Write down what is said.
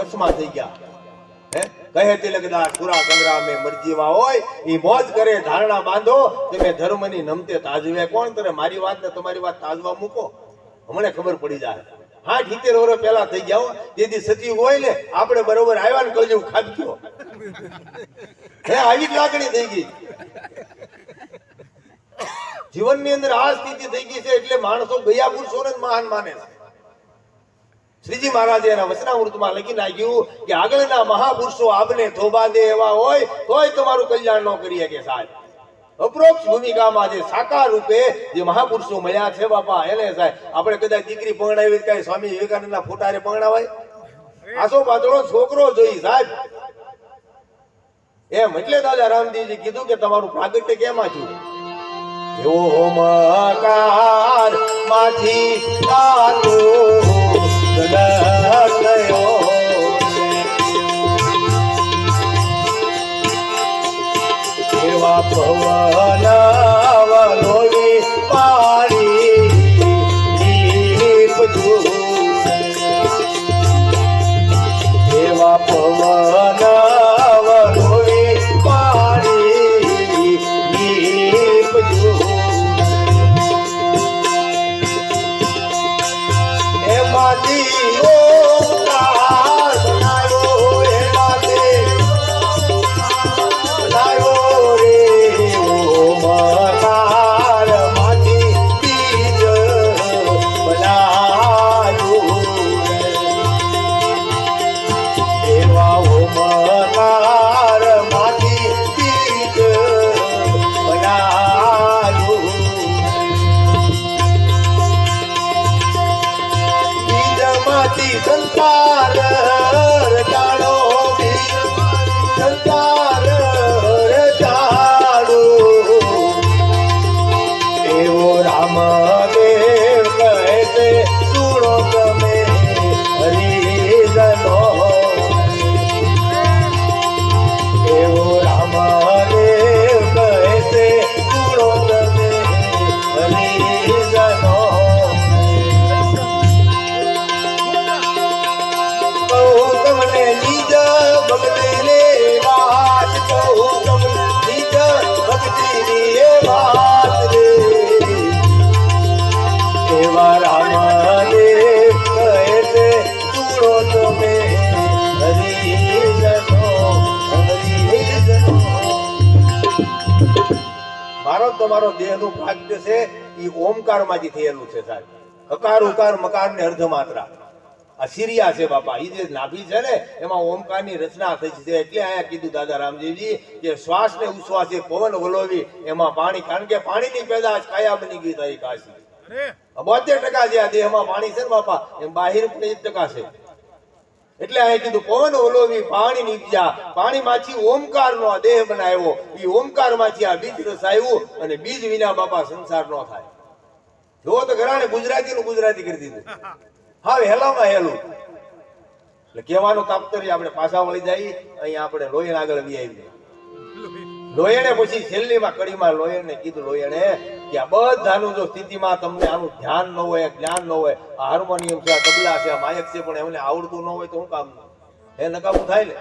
કચ્છમાં થઈ ગયા. હે? કહે તિલકદાસ પુરા સંગ્રામે મરજીમાં હોય, ઈ મોજ કરે, ધારણા બાંધો તમે ધર્મની નમતે તાજવે. કોણ કરે મારી વાત ને તમારી વાત તાજવા મૂકો? હમણે ખબર પડી જાય. હા ઠીતેર વર્ષ પહેલા થઈ ગયા હો તેથી સચિવ હોય ને, આપણે બરોબર આવ્યા ને કલજુગ ખાધ્યો હે, આવી જ લાગણી થઈ ગઈ. જીવનની અંદર આ સ્થિતિ થઈ ગઈ છે, એટલે માણસો ગયા પુરુષોને જ મહાન માને છે. શ્રીજી મહારાજે એના વચનામૃતમાં લખી નાખ્યું કે આગળના મહાપુરુષો આપને થોબા દે એવા હોય તોય તમારું કલ્યાણ ન કરી શકે સાહેબ. અપ્રોક્ષ ભૂમિકામાં જે સાકાર રૂપે જે મહાપુરુષો મળ્યા છે બાપા, એને સાહેબ, આપણે કદાચ દીકરી પરણાવી કઈ સ્વામી વિવેકાનંદના ફોટારે પરણાવાય? આસો પાતળો છોકરો જોઈ સાહેબ. એમ એટલે દાદા રામદેવજી કીધું કે તમારું પ્રાગટ્ય કેમાં છું એવો મકારમાંથી એવા એવા મારો તમારો દેહનું ભાગ્ય છે એ ઓમકારમાંથી થયેલું છે સાહેબ. હકાર, ઉકાર મકાર ને અર્ધ માત્રા આ સિરિયા છે બાપા. એ જે નાભી છે ને એમાં ઓમકારની રચના થઈ છે. એટલે અહીંયા કીધું દાદા રામદેવજી કે શ્વાસ ને ઉશ્વાસ પવન વલોવી એમાં પાણી કારણ કે પાણીની પેદાશ કાયા બની ગઈ તારી કાશી. બોતેર ટકા જે આ દેહમાં પાણી છે ને બાપા એમ બાહિર પણ એક ટકા છે. એટલે અહીં કીધું પવન ઓલોવી પાણી નીકળ્યા પાણીમાંથી ઓમકારનો આ દેહ બનાવ્યો. એ ઓમકારમાંથી આ બીજ રસાયું અને બીજ વિના બાપા સંસાર નો થાય. જો તો ઘરાને ગુજરાતી નું ગુજરાતી કરી દીધું. હા વહેલામાં હેલું. એટલે કહેવાનું તાપતરી આપણે પાછા વળી જઈએ, અહીંયા આપણે લોહીણ આગળ વી આવી લોયણે પછી છેલ્લીમાં કડીમાં લોયણને કીધું, લોયણે, કે આ બધાનું જો સ્થિતિમાં તમને આનું ધ્યાન ન હોય, જ્ઞાન ન હોય, આ હાર્મોનિયમ છે, આ તબલા છે, આ માયક છે, પણ એમને આવડતું ન હોય તો હું કામ હે, નકામું થાય ને?